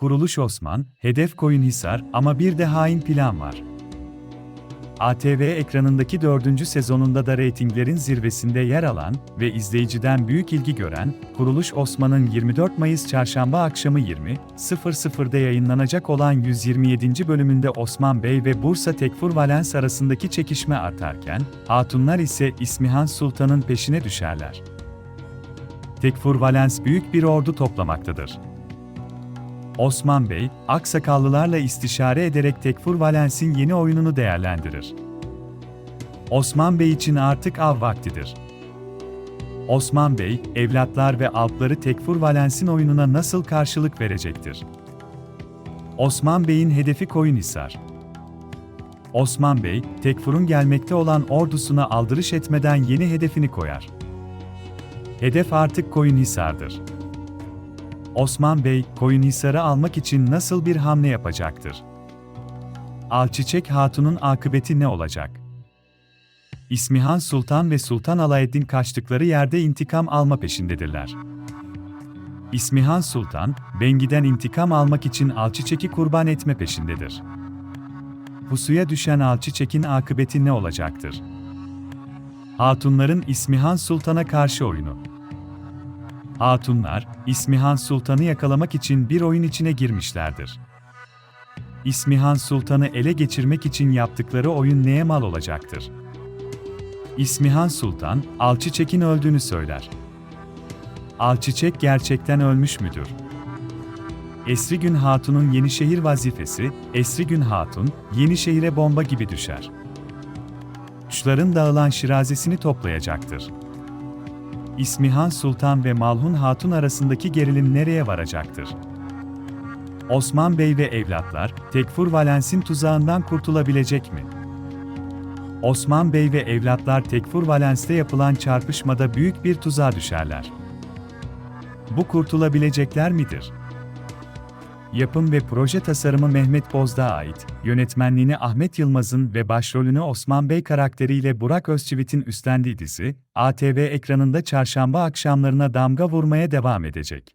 Kuruluş Osman, hedef Koyunhisar ama bir de hain plan var. ATV ekranındaki dördüncü sezonunda da reytinglerin zirvesinde yer alan ve izleyiciden büyük ilgi gören Kuruluş Osman'ın 24 Mayıs çarşamba akşamı 20.00'da yayınlanacak olan 127. bölümünde Osman Bey ve Bursa Tekfur Valens arasındaki çekişme artarken, hatunlar ise İsmihan Sultan'ın peşine düşerler. Tekfur Valens büyük bir ordu toplamaktadır. Osman Bey, aksakallılarla istişare ederek Tekfur Valens'in yeni oyununu değerlendirir. Osman Bey için artık av vaktidir. Osman Bey, evlatlar ve alpları Tekfur Valens'in oyununa nasıl karşılık verecektir? Osman Bey'in hedefi Koyunhisar. Osman Bey, Tekfur'un gelmekte olan ordusuna aldırış etmeden yeni hedefini koyar. Hedef artık Koyunhisar'dır. Osman Bey, Koyunhisar'ı almak için nasıl bir hamle yapacaktır? Alçiçek Hatun'un akıbeti ne olacak? İsmihan Sultan ve Sultan Alaeddin kaçtıkları yerde intikam alma peşindedirler. İsmihan Sultan, Bengi'den intikam almak için Alçiçek'i kurban etme peşindedir. Pusuya düşen Alçiçek'in akıbeti ne olacaktır? Hatunların İsmihan Sultan'a karşı oyunu. Hatunlar, İsmihan Sultan'ı yakalamak için bir oyun içine girmişlerdir. İsmihan Sultan'ı ele geçirmek için yaptıkları oyun neye mal olacaktır? İsmihan Sultan, Alçiçek'in öldüğünü söyler. Alçiçek gerçekten ölmüş müdür? Esrigün Hatun'un Yenişehir vazifesi, Esrigün Hatun, Yenişehir'e bomba gibi düşer. Kuşların dağılan şirazesini toplayacaktır. İsmihan Sultan ve Malhun Hatun arasındaki gerilim nereye varacaktır? Osman Bey ve evlatlar, Tekfur Valens'in tuzağından kurtulabilecek mi? Osman Bey ve evlatlar Tekfur Valens'te yapılan çarpışmada büyük bir tuzağa düşerler. Bu kurtulabilecekler midir? Yapım ve proje tasarımı Mehmet Bozdağ'a ait, yönetmenliğini Ahmet Yılmaz'ın ve başrolünü Osman Bey karakteriyle Burak Özçivit'in üstlendiği dizi, ATV ekranında çarşamba akşamlarına damga vurmaya devam edecek.